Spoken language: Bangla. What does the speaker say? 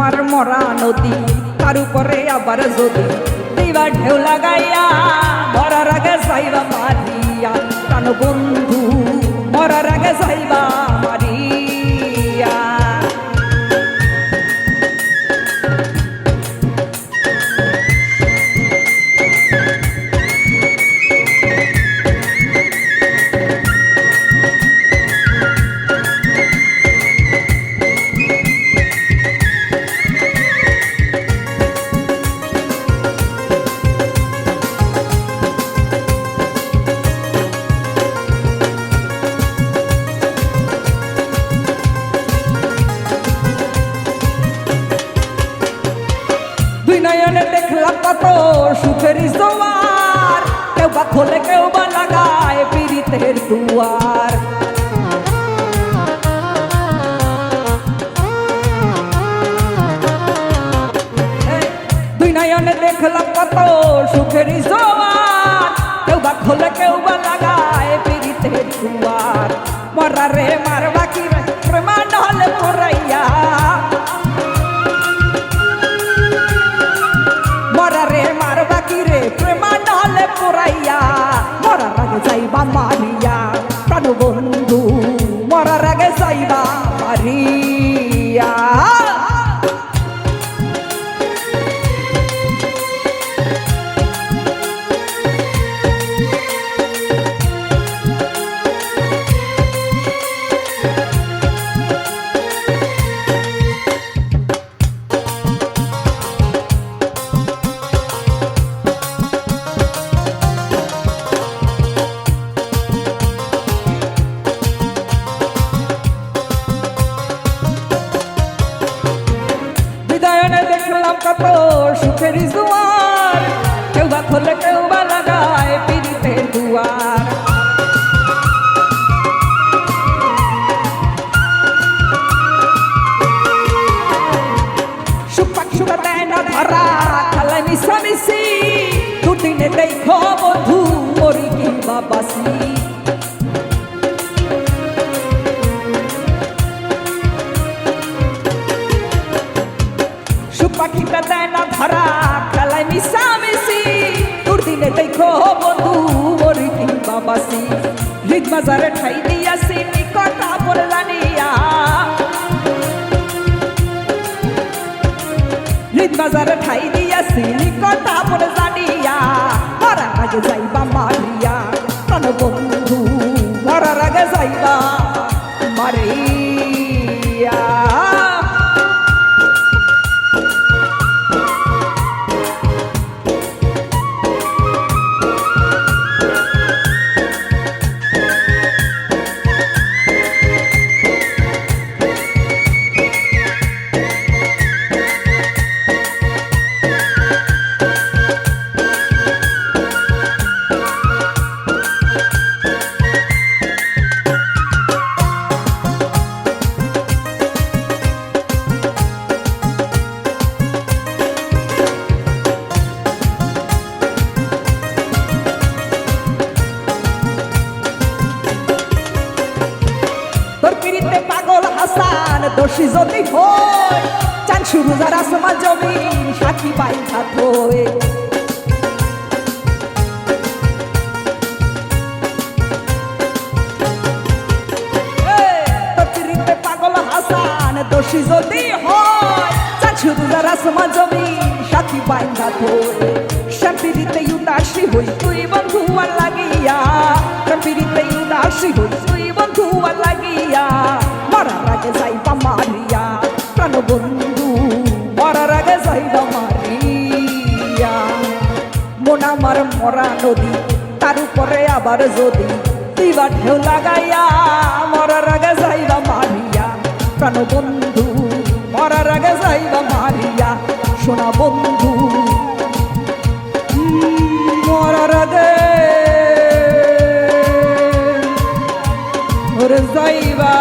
আমার মরা নদী, তার উপরে আবার যদি দিবা ঢেউ লাগাইয়া, মরার আগে সাইবা মারিয়া। প্রাণ বন্ধু মরার আগে যাইবা সুখের জোয়ার। কেউ বা খোলে, কেউ বা লাগায় পীড়িতের দুয়ার। দুই নয়নে দেখলাম কত সুখের জোয়ার। কেউ বা খোলে, কেউ বা লাগায় পীড়িতের দুয়ার। মরা রে মার দেখলাম সুখের জোয়ার। কেউ বা খোলে, কেউ বা লাগায় পীড়িতের দুয়ার। ধরা খেলায় মিশামিশি দুদিনে দেখো সুপাখিটা দুদিনে দেখো বধু মরি কিংবা বাসি। হৃদ বাজারে ঠাই দিয়াছি নিকটা বলে জানিয়া হৃদ বাজারে ঠাই দিয়াছি নিকটা বলে জানিয়া কাজে যাইবা মারিয়া। প্রাণ বন্ধু তোর পিড়িতে পাগল হাসান, দোষী যদি হয় চান শুরু যার আসমান জমিন, সাক্ষী পাই পাগল দোষী যদি হয় চান শুরু যার সাক্ষী পাই হাত হয়ে। উদাসী হই তুই বন্ধু আর লাগিয়া মন আমার মরা নদী, তার উপরে আবার যদি দিবা ঢেউ লাগাইয়া, মরার আগে যাইবা মারিয়া। প্রাণ বন্ধু, মরার আগে যাইবা মারিয়া। সোনা বন্ধু, মরার আগে যাইবা